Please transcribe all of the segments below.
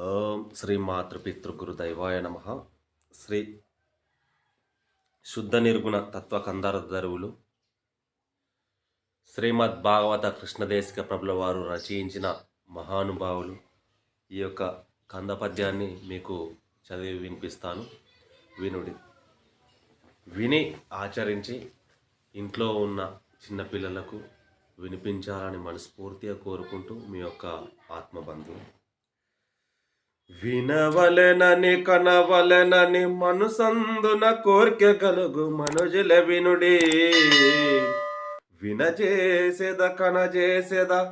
ఓం శ్రీ మాతృపితృగురు దైవాయ నమ. శ్రీ శుద్ధ నిర్గుణ తత్వ కందారధరువులు శ్రీమద్ భాగవత కృష్ణదేశిక ప్రభుల వారు రచయించిన మహానుభావులు. ఈ యొక్క కంద పద్యాన్ని మీకు చదివి వినిపిస్తాను. వినుడి. విని ఆచరించి ఇంట్లో ఉన్న చిన్నపిల్లలకు వినిపించాలని మనస్ఫూర్తిగా కోరుకుంటూ మీ యొక్క ఆత్మబంధువు. వినవలెనని కనవలెనని మనసందున కోర్కె కలుగు మనుజుల వినుడి. వినజేసెద కనజేసెద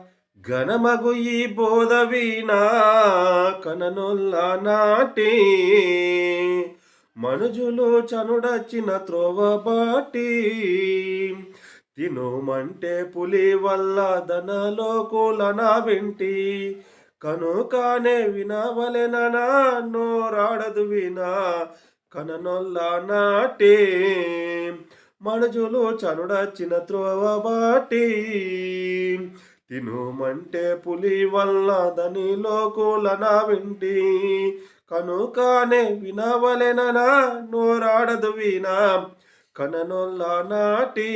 ఘనమగు ఈ బోధ వీణా కననొల్ల నాటి. మనుజులు చనుడచ్చిన త్రోవ బాటి. తినుమంటే పులి వల్ల ధనలో నా వింటి. కనుకానే వినవలెననా నోరాడదు వినా కననొల్ల నాటి. మనుజులు చనుడచ్చిన త్రోవ బాటి. తినుమంటే పులి వల్ల దని లోకులన వింటి కనుకానే వినవలెననా నోరాడదు వినా కననొల్ల నాటి.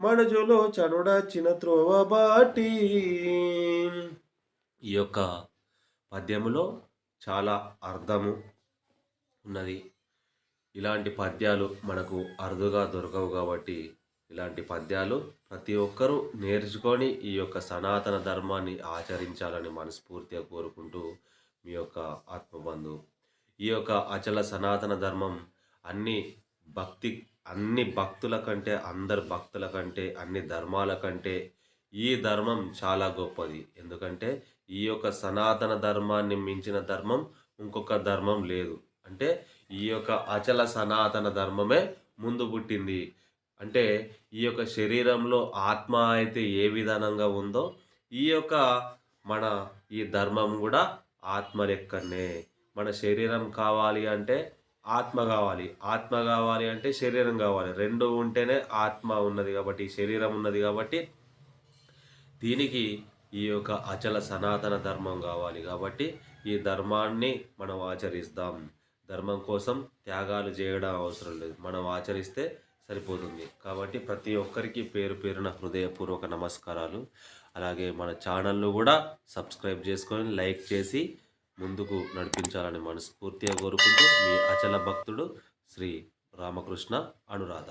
మనుజులు చనుడచ్చిన త్రోవ బాటి. ఈ యొక్క పద్యములో చాలా అర్థము ఉన్నది. ఇలాంటి పద్యాలు మనకు అరుదుగా దొరకవు కాబట్టి ఇలాంటి పద్యాలు ప్రతి ఒక్కరూ నేర్చుకొని ఈ యొక్క సనాతన ధర్మాన్ని ఆచరించాలని మనస్ఫూర్తిగా కోరుకుంటూ మీ యొక్క ఆత్మబంధు ఈ యొక్క అచల సనాతన ధర్మం అన్ని భక్తి అన్ని భక్తుల కంటే అందరి భక్తుల కంటే అన్ని ధర్మాల కంటే ఈ ధర్మం చాలా గొప్పది. ఎందుకంటే ఈ యొక్క సనాతన ధర్మాన్ని మించిన ధర్మం ఇంకొక ధర్మం లేదు. అంటే ఈ యొక్క అచల సనాతన ధర్మమే ముందు పుట్టింది. అంటే ఈ యొక్క శరీరంలో ఆత్మ అయితే ఏ విధానంగా ఉందో ఈ యొక్క మన ఈ ధర్మం కూడా ఆత్మ లెక్కనే. మన శరీరం కావాలి అంటే ఆత్మ కావాలి. ఆత్మ కావాలి అంటే శరీరం కావాలి. రెండు ఉంటేనే ఆత్మ ఉన్నది కాబట్టి శరీరం ఉన్నది కాబట్టి దీనికి ఈ యొక్క అచల సనాతన ధర్మం కావాలి కాబట్టి ఈ ధర్మాన్ని మనం ఆచరిస్తాం. ధర్మం కోసం త్యాగాలు చేయడం అవసరం లేదు. మనం ఆచరిస్తే సరిపోతుంది. కాబట్టి ప్రతి ఒక్కరికి పేరు పేరున హృదయపూర్వక నమస్కారాలు. అలాగే మన ఛానల్ను కూడా సబ్స్క్రైబ్ చేసుకొని లైక్ చేసి ముందుకు నడిపించాలని మనస్ఫూర్తిగా కోరుకుంటూ మీ అచల భక్తుడు శ్రీ రామకృష్ణ అనురాధ.